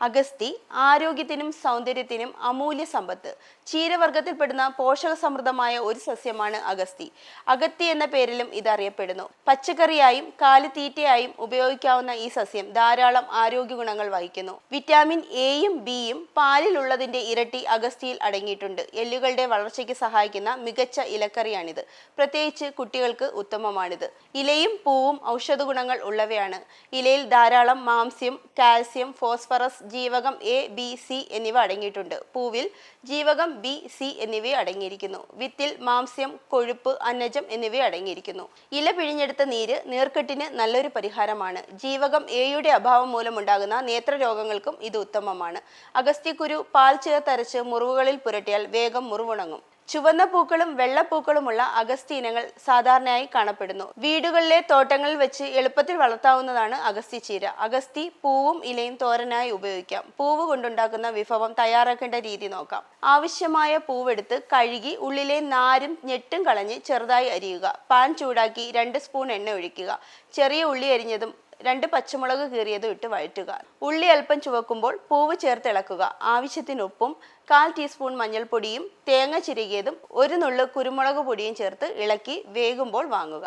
അഗസ്തി ആരോഗ്യത്തിനും സൗന്ദര്യത്തിനും അമൂല്യ സമ്പത്ത്. ചീരവർഗത്തിൽപ്പെടുന്ന പോഷക സമൃദ്ധമായ ഒരു സസ്യമാണ് അഗസ്തി. അഗത്തി എന്ന പേരിലും ഇത് അറിയപ്പെടുന്നു പച്ചക്കറിയായും കാലിത്തീറ്റയായും ഉപയോഗിക്കാവുന്ന ഈ സസ്യം ധാരാളം ആരോഗ്യ ഗുണങ്ങൾ വഹിക്കുന്നു. വിറ്റാമിൻ എയും ബിയും പാലിലുള്ളതിന്റെ ഇരട്ടി അഗസ്തിയിൽ അടങ്ങിയിട്ടുണ്ട്. എല്ലുകളുടെ വളർച്ചയ്ക്ക് സഹായിക്കുന്ന മികച്ച ഇലക്കറിയാണിത്. പ്രത്യേകിച്ച് കുട്ടികൾക്ക് ഉത്തമമാണിത്. ഇലയും പൂവും ഔഷധ ഗുണങ്ങൾ ഉള്ളവയാണ്. ഇലയിൽ ധാരാളം മാംസ്യം കാൽസ്യം ഫോസ്ഫറസ് ജീവകം എ ബി സി എന്നിവ അടങ്ങിയിട്ടുണ്ട്. പൂവിൽ ജീവകം ബി സി എന്നിവ അടങ്ങിയിരിക്കുന്നു. വിത്തിൽ മാംസ്യം കൊഴുപ്പ് അന്നജം എന്നിവ അടങ്ങിയിരിക്കുന്നു. ഇല പിഴിഞ്ഞെടുത്ത നീര് നീർക്കെട്ടിന് നല്ലൊരു പരിഹാരമാണ്. ജീവകം എയുടെ അഭാവം മൂലമുണ്ടാകുന്ന നേത്രരോഗങ്ങൾക്കും ഇത് ഉത്തമമാണ്. അഗസ്ത്യക്കുരു പാൽ ചേർത്തരച്ച് മുറിവുകളിൽ പുരട്ടിയാൽ വേഗം മുറിവുണങ്ങും. ചുവന്ന പൂക്കളും വെള്ളപ്പൂക്കളുമുള്ള അഗസ്തി ഇനങ്ങൾ സാധാരണയായി കാണപ്പെടുന്നു. വീടുകളിലെ തോട്ടങ്ങളിൽ വെച്ച് എളുപ്പത്തിൽ വളർത്താവുന്നതാണ് അഗസ്തി ചീര. അഗസ്തി പൂവും ഇലയും തോരനായി ഉപയോഗിക്കാം. പൂവ് കൊണ്ടുണ്ടാക്കുന്ന വിഭവം തയ്യാറാക്കേണ്ട രീതി നോക്കാം. ആവശ്യമായ പൂവെടുത്ത് കഴുകി ഉള്ളിലെ നാരും ഞെട്ടും കളഞ്ഞ് ചെറുതായി അരിയുക. പാൻ ചൂടാക്കി രണ്ട് സ്പൂൺ എണ്ണ ഒഴിക്കുക. ചെറിയ ഉള്ളി അരിഞ്ഞതും രണ്ട് പച്ചമുളക് കീറിയതും ഇട്ട് വഴറ്റുക. ഉള്ളി അല്പം ചുവക്കുമ്പോൾ പൂവ് ചേർത്ത് ഇളക്കുക. ആവശ്യത്തിന് ഉപ്പും കാൽ ടീസ്പൂൺ മഞ്ഞൾപ്പൊടിയും തേങ്ങ ചിരകിയതും ഒരു നുള്ളു കുരുമുളക് പൊടിയും ചേർത്ത് ഇളക്കി വേകുമ്പോൾ വാങ്ങുക.